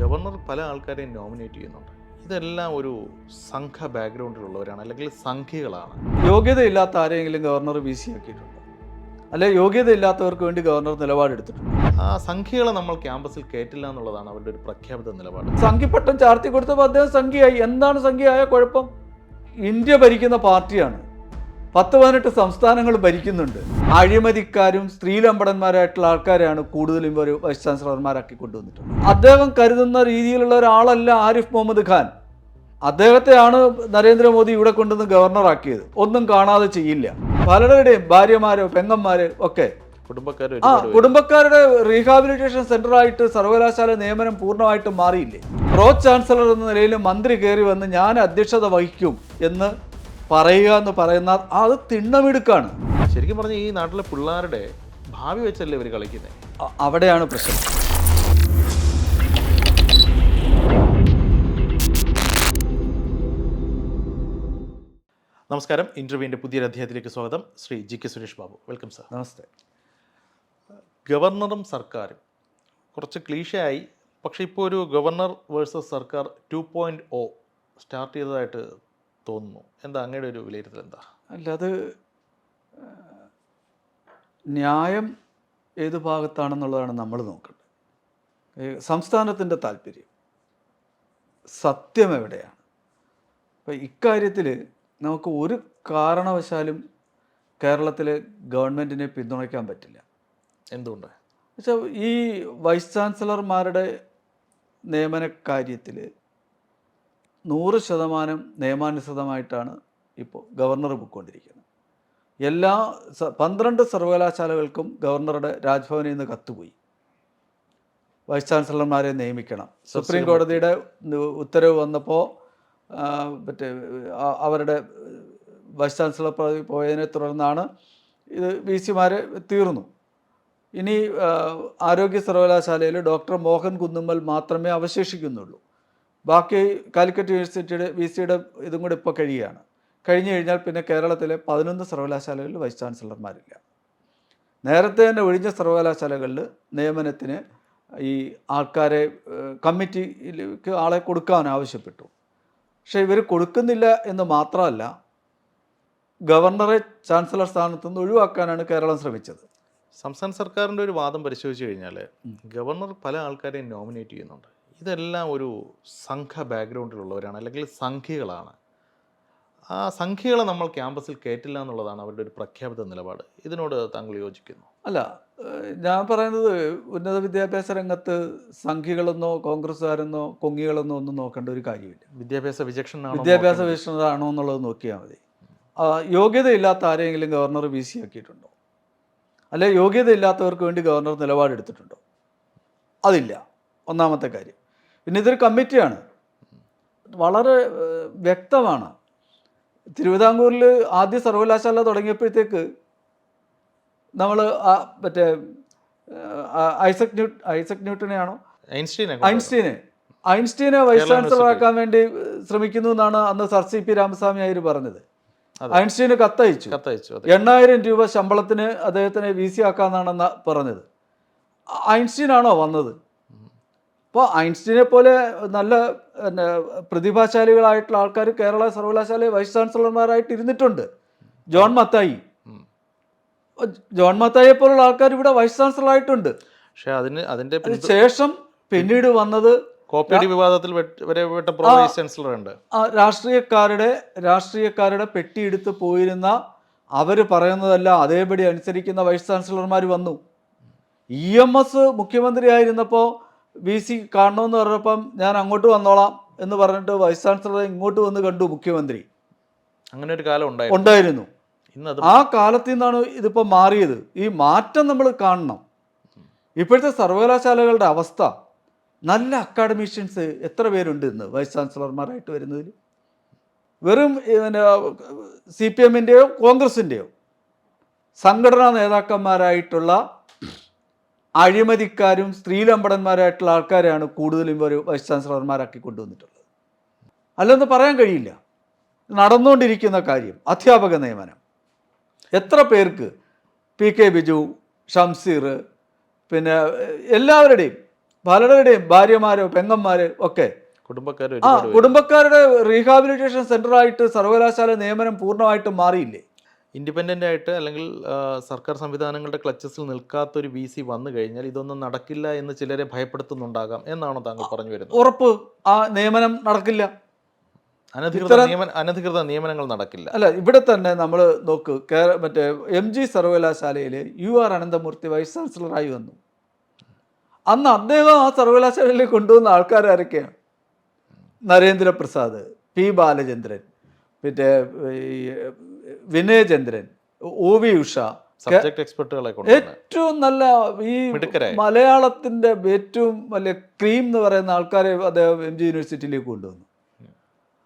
Governor പല ആൾക്കാരെയും nominate ചെയ്യുന്നുണ്ട്. ഇതെല്ലാം ഒരു സംഘ ബാക്ക്ഗ്രൗണ്ടിലുള്ളവരാണ് അല്ലെങ്കിൽ സംഘികളാണ്. യോഗ്യതയില്ലാത്ത ആരെങ്കിലും ഗവർണർ ബി സി ആക്കിയിട്ടുണ്ട്? അല്ലെ യോഗ്യതയില്ലാത്തവർക്ക് വേണ്ടി ഗവർണർ നിലപാടെടുത്തിട്ടുണ്ട്? ആ സംഖ്യകളെ നമ്മൾ ക്യാമ്പസിൽ കയറ്റില്ല എന്നുള്ളതാണ് അവരുടെ ഒരു പ്രഖ്യാപിത നിലപാട്. സംഖ്യപ്പട്ടം ചാർത്തി കൊടുത്തപ്പോൾ അദ്ദേഹം സംഖ്യയായി എന്താണ് സംഖ്യയായ കുഴപ്പം? ഇന്ത്യ ഭരിക്കുന്ന പാർട്ടിയാണ്. പത്ത് പതിനെട്ട് സംസ്ഥാനങ്ങൾ ഭരിക്കുന്നുണ്ട്. അഴിമതിക്കാരും സ്ത്രീലമ്പടന്മാരായിട്ടുള്ള ആൾക്കാരെയാണ് കൂടുതലും ഇവർ വൈസ് ചാൻസലർമാരാക്കി കൊണ്ടുവന്നിട്ടുള്ളത്. അദ്ദേഹം കരുതുന്ന രീതിയിലുള്ള ഒരാളല്ല ആരിഫ് മുഹമ്മദ് ഖാൻ. അദ്ദേഹത്തെയാണ് നരേന്ദ്രമോദി ഇവിടെ കൊണ്ടുവന്ന് ഗവർണറാക്കിയത്. ഒന്നും കാണാതെ ചെയ്യില്ല. പലരുടെയും ഭാര്യമാരോ പെങ്ങന്മാര് ഒക്കെ ആ കുടുംബക്കാരുടെ റീഹാബിലിറ്റേഷൻ സെന്റർ ആയിട്ട് സർവകലാശാല നിയമനം പൂർണമായിട്ടും മാറിയില്ലേ? പ്രോ ചാൻസലർ എന്ന നിലയിൽ മന്ത്രി കയറി വന്ന് ഞാൻ അധ്യക്ഷത വഹിക്കും എന്ന് പറയുക എന്ന് പറയുന്ന അത് തിണ്ണമിടുക്കാണ്. ശരിക്കും പറഞ്ഞാൽ ഈ നാട്ടിലെ പിള്ളേരുടെ ഭാവി വെച്ചല്ലേ ഇവർ കളിക്കുന്നത് അവിടെയാണ് പ്രശ്നം. നമസ്കാരം. ഇന്റർവ്യൂവിന്റെ പുതിയൊരു അധ്യായത്തിലേക്ക് സ്വാഗതം. Shri G K Suresh Babu. Welcome sir. Namaste. ഗവർണറും സർക്കാരും. കുറച്ച് ക്ലീഷയായി. പക്ഷേ ഇപ്പോൾ ഒരു ഗവർണർ വേഴ്സസ് സർക്കാർ ടു പോയിന്റ് ഒ സ്റ്റാർട്ട് ചെയ്തതായിട്ട് തോന്നുന്നു. എന്താ അങ്ങയുടെ ഒരു വിലയിരുത്തൽ എന്താ? അല്ല അത് ന്യായം ഏത് ഭാഗത്താണെന്നുള്ളതാണ് നമ്മൾ നോക്കേണ്ടത്. സംസ്ഥാനത്തിന്റെ താല്പര്യം സത്യം എവിടെയാണ് അപ്പോൾ ഇക്കാര്യത്തിൽ നമുക്ക് ഒരു കാരണവശാലും കേരളത്തിലെ ഗവൺമെന്റിനെ പിന്തുണയ്ക്കാൻ പറ്റില്ല. എന്തുകൊണ്ട്? വെച്ചാൽ ഈ വൈസ് ചാൻസലർമാരുടെ നിയമന കാര്യത്തിൽ നൂറ് ശതമാനം നിയമാനുസൃതമായിട്ടാണ് ഇപ്പോൾ ഗവർണർ പൊയ്ക്കൊണ്ടിരിക്കുന്നത്. എല്ലാ പന്ത്രണ്ട് സർവകലാശാലകൾക്കും ഗവർണറുടെ രാജ്ഭവനിൽ നിന്ന് കത്തുപോയി. വൈസ് ചാൻസലർമാരെ നിയമിക്കണം. സുപ്രീം കോടതിയുടെ ഉത്തരവ് വന്നപ്പോൾ മറ്റേ അവരുടെ വൈസ് ചാൻസലർ പദവി പോയതിനെ തുടർന്നാണ് ഇത് വി സിമാർ തീർന്നു. ഇനി ആരോഗ്യ സർവകലാശാലയിൽ ഡോക്ടർ മോഹൻ കുന്നുമ്മൽ മാത്രമേ അവശേഷിക്കുന്നുള്ളൂ. ബാക്കി കാലിക്കറ്റ് യൂണിവേഴ്സിറ്റിയുടെ വി സിയുടെ ഇതും കൂടി ഇപ്പോൾ കഴിയുകയാണ്. കഴിഞ്ഞു കഴിഞ്ഞാൽ പിന്നെ കേരളത്തിലെ പതിനൊന്ന് സർവകലാശാലകളിൽ വൈസ് ചാൻസലർമാരില്ല. നേരത്തെ തന്നെ ഒഴിഞ്ഞ സർവകലാശാലകളിൽ നിയമനത്തിന് ഈ ആൾക്കാരെ കമ്മിറ്റിയിലേക്ക് ആളെ കൊടുക്കാൻ ആവശ്യപ്പെട്ടു. പക്ഷേ ഇവർ കൊടുക്കുന്നില്ല എന്ന് മാത്രമല്ല ഗവർണറെ ചാൻസലർ സ്ഥാനത്ത് നിന്ന് ഒഴിവാക്കാനാണ് കേരളം ശ്രമിച്ചത്. സംസ്ഥാന സർക്കാരിന്റെ ഒരു വാദം പരിശോധിച്ച് കഴിഞ്ഞാൽ ഗവർണർ പല ആൾക്കാരെയും നോമിനേറ്റ് ചെയ്യുന്നുണ്ട്. ഇതെല്ലാം ഒരു സംഘ ബാക്ക്ഗ്രൗണ്ടിലുള്ളവരാണ് അല്ലെങ്കിൽ സംഖ്യകളാണ് ആ സംഖ്യകളെ നമ്മൾ ക്യാമ്പസിൽ കയറ്റില്ല എന്നുള്ളതാണ് അവരുടെ ഒരു പ്രഖ്യാപിത നിലപാട്. ഇതിനോട് താങ്കൾ യോജിക്കുന്നു? അല്ല ഞാൻ പറയുന്നത് ഉന്നത വിദ്യാഭ്യാസ രംഗത്ത് സംഖ്യകളെന്നോ കോൺഗ്രസ്സുകാരെന്നോ കൊങ്ങികളെന്നോ ഒന്നും നോക്കേണ്ട ഒരു കാര്യമില്ല. വിദ്യാഭ്യാസ വിചക്ഷണാണോ വിദ്യാഭ്യാസ വിചക്ഷണതാണോ എന്നുള്ളത് നോക്കിയാൽ മതി. യോഗ്യതയില്ലാത്ത ആരെങ്കിലും ഗവർണർ വി സി ആക്കിയിട്ടുണ്ടോ അല്ലെ യോഗ്യതയില്ലാത്തവർക്ക് വേണ്ടി ഗവർണർ നിലപാടെടുത്തിട്ടുണ്ടോ? അതില്ല. ഒന്നാമത്തെ കാര്യം. പിന്നെ ഇതൊരു കമ്മിറ്റിയാണ്. വളരെ വ്യക്തമാണ്. തിരുവിതാംകൂറിൽ ആദ്യ സർവകലാശാല തുടങ്ങിയപ്പോഴത്തേക്ക് നമ്മൾ മറ്റേ ഐസക് ന്യൂ ഐസക് ന്യൂട്ടനെയാണോ? ഐൻസ്റ്റീനെ ഐൻസ്റ്റീനെ. ഐൻസ്റ്റീനെ വൈസ് ചാൻസലർ ആക്കാൻ വേണ്ടി ശ്രമിക്കുന്നു എന്നാണ് അന്ന് sir C P Ramaswamy Iyer പറഞ്ഞത്. ഐൻസ്റ്റീന് കത്തയച്ചു. കത്തയച്ചു എണ്ണായിരം രൂപ ശമ്പളത്തിന് അദ്ദേഹത്തിനെ വി സി ആക്കാന്നാണെന്ന് പറഞ്ഞത്. ഐൻസ്റ്റീനാണോ വന്നത്? അപ്പോൾ ഐൻസ്റ്റീനെ പോലെ നല്ല പിന്നെ, പ്രതിഭാശാലികളായിട്ടുള്ള ആൾക്കാർ കേരള സർവകലാശാലയിൽ വൈസ് ചാൻസലർമാരായിട്ട് ഇരുന്നിട്ടുണ്ട്. ജോൺ മത്തായി. ജോൺ മത്തായിയെ പോലുള്ള ആൾക്കാർ ഇവിടെ വൈസ് ചാൻസലറായിട്ടുണ്ട്. പക്ഷെ അതിന് അതിന്റെ അതിന് ശേഷം പിന്നീട് വന്നത് കോപ്പിയടി വിവാദത്തിൽ വരെ വൈസ് ചാൻസലർ ഉണ്ട് രാഷ്ട്രീയക്കാരുടെ രാഷ്ട്രീയക്കാരുടെ പെട്ടിയെടുത്ത് പോയിരുന്ന അവർ പറയുന്നതെല്ലാം അതേപടി അനുസരിക്കുന്ന വൈസ് ചാൻസലർമാർ വന്നു. ഇ എം എസ് മുഖ്യമന്ത്രിയായിരുന്നപ്പോൾ വി സി കാണണമെന്ന് പറഞ്ഞപ്പം ഞാൻ അങ്ങോട്ട് വന്നോളാം എന്ന് പറഞ്ഞിട്ട് വൈസ് ചാൻസലറെ ഇങ്ങോട്ട് വന്ന് കണ്ടു മുഖ്യമന്ത്രി. അങ്ങനെ ഒരു കാലം ഉണ്ടായിരുന്നു. ആ കാലത്ത് നിന്നാണ് ഇതിപ്പോൾ മാറിയത്. ഈ മാറ്റം നമ്മൾ കാണണം. ഇപ്പോഴത്തെ സർവകലാശാലകളുടെ അവസ്ഥ. നല്ല അക്കാഡമീഷ്യൻസ് എത്ര പേരുണ്ട് ഇന്ന് വൈസ് ചാൻസലർമാരായിട്ട് വരുന്നതിൽ? വെറും പിന്നെ സി പി എമ്മിന്റെയോ കോൺഗ്രസിന്റെയോ സംഘടനാ നേതാക്കന്മാരായിട്ടുള്ള അഴിമതിക്കാരും സ്ത്രീലമ്പടന്മാരായിട്ടുള്ള ആൾക്കാരെയാണ് കൂടുതലും ഇവർ വൈസ് ചാൻസലർമാരാക്കി കൊണ്ടുവന്നിട്ടുള്ളത്. അല്ലെന്ന് പറയാൻ കഴിയില്ല. നടന്നുകൊണ്ടിരിക്കുന്ന കാര്യം അധ്യാപക നിയമനം. എത്ര പേർക്ക് പി കെ ബിജു ഷംസീർ പിന്നെ എല്ലാവരുടെയും പലരുടെയും ഭാര്യമാരോ പെങ്ങന്മാരോ ഒക്കെ കുടുംബക്കാരുടെ ആ. കുടുംബക്കാരുടെ റീഹാബിലിറ്റേഷൻ സെന്ററായിട്ട് സർവകലാശാല നിയമനം പൂർണമായിട്ടും മാറിയില്ലേ? ഇൻഡിപെൻഡന്റ് ആയിട്ട് അല്ലെങ്കിൽ സർക്കാർ സംവിധാനങ്ങളുടെ ക്ലച്ചസിൽ നിൽക്കാത്തൊരു വി സി വന്നു കഴിഞ്ഞാൽ ഇതൊന്നും നടക്കില്ല എന്ന് ചിലരെ ഭയപ്പെടുത്തുന്നുണ്ടാകാം എന്നാണോ താങ്കൾ പറഞ്ഞു വരുന്നത്? ഉറപ്പ് ആ നിയമനം നടക്കില്ല. അനധികൃത നിയമന അനധികൃത നിയമനങ്ങൾ നടക്കില്ല. അല്ല ഇവിടെ തന്നെ നമ്മൾ നോക്ക് മറ്റേ എം ജി സർവകലാശാലയിൽ യു ആർ അനന്തമൂർത്തി വൈസ് ചാൻസലറായി വന്നു. അന്ന് അദ്ദേഹം ആ സർവകലാശാലയിൽ കൊണ്ടുവന്ന ആൾക്കാരൊക്കെയാണ് നരേന്ദ്രപ്രസാദ് പി ബാലചന്ദ്രൻ പിന്നെ ഈ Vinayachandran O V Usha subject എക്സ്പെർട്ടുകളെ ഏറ്റവും നല്ല ഈ മലയാളത്തിന്റെ ഏറ്റവും വലിയ ക്രീം എന്ന് പറയുന്ന ആൾക്കാരെ അദ്ദേഹം എം ജി യൂണിവേഴ്സിറ്റിയിലേക്ക് കൊണ്ടുവന്നു.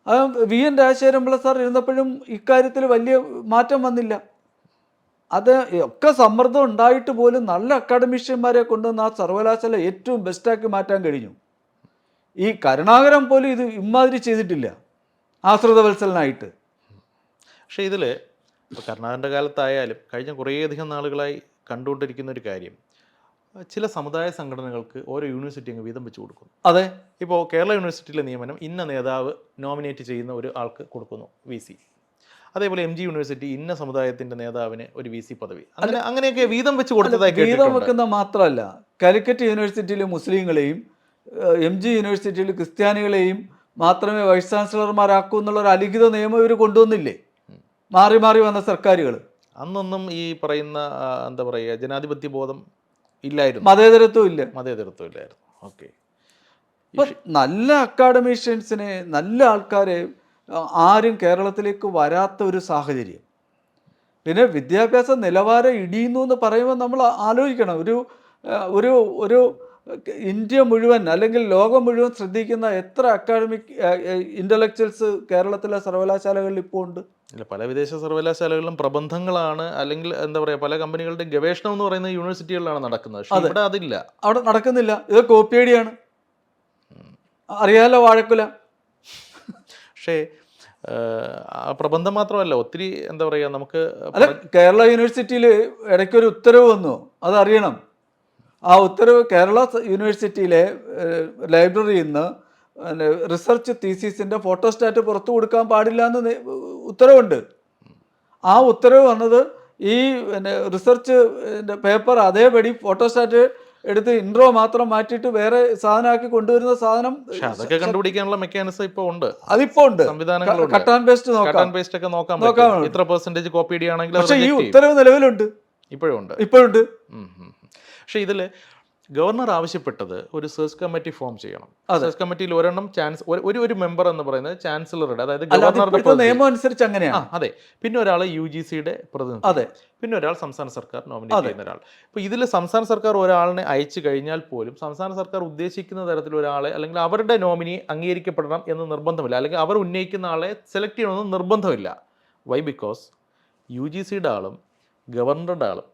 അത് വി എൻ രാജശേഖരൻപിള്ള സാർ ഇരുന്നപ്പോഴും ഇക്കാര്യത്തിൽ വലിയ മാറ്റം വന്നില്ല. അത് ഒക്കെ സമ്മർദ്ദം ഉണ്ടായിട്ട് പോലും നല്ല അക്കാഡമിഷ്യന്മാരെ കൊണ്ടുവന്ന ആ സർവകലാശാല ഏറ്റവും ബെസ്റ്റാക്കി മാറ്റാൻ കഴിഞ്ഞു. ഈ കരുണാകരൻ പോലും ഇത് ഇമാതിരി ചെയ്തിട്ടില്ല. ആശ്രിതവത്സലനായിട്ട് പക്ഷേ ഇതിൽ ഇപ്പോൾ കർണാടകന്റെ കാലത്തായാലും കഴിഞ്ഞ കുറേയധികം നാളുകളായി കണ്ടുകൊണ്ടിരിക്കുന്ന ഒരു കാര്യം ചില സമുദായ സംഘടനകൾക്ക് ഓരോ യൂണിവേഴ്സിറ്റി അങ്ങ് വീതം വെച്ച് കൊടുക്കുന്നു. അതെ ഇപ്പോൾ കേരള യൂണിവേഴ്സിറ്റിയിലെ നിയമനം ഇന്ന നേതാവ് നോമിനേറ്റ് ചെയ്യുന്ന ഒരു ആൾക്ക് കൊടുക്കുന്നു വി സി. അതേപോലെ എം ജി യൂണിവേഴ്സിറ്റി ഇന്ന സമുദായത്തിന്റെ നേതാവിന് ഒരു വി സി പദവി. അങ്ങനെ അങ്ങനെയൊക്കെ വീതം വെച്ച് കൊടുത്തതായി വീതം വെക്കുന്ന മാത്രമല്ല കാലിക്കറ്റ് യൂണിവേഴ്സിറ്റിയിലെ മുസ്ലിങ്ങളെയും എം ജി യൂണിവേഴ്സിറ്റിയിൽ ക്രിസ്ത്യാനികളെയും മാത്രമേ വൈസ് ചാൻസലർമാരാക്കൂ എന്നുള്ള ഒരു അലിഖിത നിയമം ഇവർ കൊണ്ടുവന്നില്ലേ? മാറി മാറി വന്ന സർക്കാരുകൾ. അന്നൊന്നും ഈ പറയുന്ന എന്താ പറയുക ജനാധിപത്യ ബോധം ഇല്ലായിരുന്നു. മതേതരത്വം ഇല്ല. മതേതരത്വം ഇല്ലായിരുന്നു. ഓക്കെ. നല്ല അക്കാഡമീഷ്യൻസിനെ നല്ല ആൾക്കാരെ ആരും കേരളത്തിലേക്ക് വരാത്ത ഒരു സാഹചര്യം. പിന്നെ വിദ്യാഭ്യാസ നിലവാരം ഇടിയുന്നു എന്ന് പറയുമ്പോൾ നമ്മൾ ആലോചിക്കണം. ഒരു ഒരു ഒരു ഇന്ത്യ മുഴുവൻ അല്ലെങ്കിൽ ലോകം മുഴുവൻ ശ്രദ്ധിക്കുന്ന എത്ര അക്കാഡമിക് ഇന്റലക്ച്വൽസ് കേരളത്തിലെ സർവകലാശാലകളിൽ ഇപ്പോൾ ഉണ്ട്? ഇല്ല പല വിദേശ സർവകലാശാലകളിലും പ്രബന്ധങ്ങളാണ് അല്ലെങ്കിൽ എന്താ പറയുക പല കമ്പനികളുടെ ഗവേഷണം എന്ന് പറയുന്ന യൂണിവേഴ്സിറ്റികളിലാണ് നടക്കുന്നത്. പക്ഷേ ഇവിടെ അതില്ല. അവിടെ നടക്കുന്നില്ല. ഇത് കോപ്പിയടിയാണ്. അറിയാലോ വാഴക്കുല. പക്ഷേ ആ പ്രബന്ധം മാത്രമല്ല ഒത്തിരി എന്താ പറയുക നമുക്ക് അല്ല കേരള യൂണിവേഴ്സിറ്റിയിൽ ഇടയ്ക്കൊരു ഉത്തരവ് വന്നു. അതറിയണം. ആ ഉത്തരവ് കേരള യൂണിവേഴ്സിറ്റിയിലെ ലൈബ്രറിയിൽ നിന്ന് റിസർച്ച് തീസീസിന്റെ ഫോട്ടോസ്റ്റാറ്റ് പുറത്തു കൊടുക്കാൻ പാടില്ല എന്ന് ഉത്തരവുണ്ട്. ആ ഉത്തരവ് വന്നത് ഈ പിന്നെ റിസർച്ച് പേപ്പർ അതേപടി ഫോട്ടോസ്റ്റാറ്റ് എടുത്ത് ഇൻട്രോ മാത്രം മാറ്റിയിട്ട് വേറെ സാധനമാക്കി കൊണ്ടുവരുന്ന സാധനം അതൊക്കെ കണ്ടുപിടിക്കാനുള്ള മെക്കാനിസം ഇപ്പോൾ ഉണ്ട്. അതിപ്പോ ഉണ്ട്. കട്ട് ആൻഡ് പേസ്റ്റ് നോക്കാം. പേസ്റ്റ് ഒക്കെ നോക്കാം നോക്കാം ഇത്ര പെർസെന്റേജ് കോപ്പി ഇടുകയാണെങ്കിൽ പക്ഷേ ഈ ഉത്തരവ് നിലവിലുണ്ട്. ഇപ്പോഴും ഉണ്ട്. ഇപ്പോഴുണ്ട്. പക്ഷേ ഇതിൽ ഗവർണർ ആവശ്യപ്പെട്ടത് ഒരു സെർച്ച് കമ്മിറ്റി ഫോം ചെയ്യണം. സെർച്ച് കമ്മിറ്റിയിൽ ഒരെണ്ണം ചാൻസ് ഒരു ഒരു മെമ്പർ എന്ന് പറയുന്നത് ചാൻസലറുടെ അതായത് ഗവർണറുടെ നിയമം അനുസരിച്ച് അങ്ങനെയാണ്. അതെ. പിന്നെ ഒരാൾ യു ജി സിയുടെ പ്രതിനിധി. അതെ. പിന്നെ ഒരാൾ സംസ്ഥാന സർക്കാർ നോമിനേറ്റ് ചെയ്യുന്ന ഒരാൾ. ഇപ്പോൾ ഇതിൽ സംസ്ഥാന സർക്കാർ ഒരാളിനെ അയച്ചു കഴിഞ്ഞാൽ പോലും സംസ്ഥാന സർക്കാർ ഉദ്ദേശിക്കുന്ന തരത്തിൽ ഒരാളെ അല്ലെങ്കിൽ അവരുടെ നോമിനി അംഗീകരിക്കപ്പെടണം എന്ന് നിർബന്ധമില്ല. അല്ലെങ്കിൽ അവർ ഉന്നയിക്കുന്ന ആളെ സെലക്ട് ചെയ്യണമെന്ന് നിർബന്ധമില്ല. വൈ ബിക്കോസ് യു ജി സിയുടെ ആളും ഗവർണറുടെ ആളും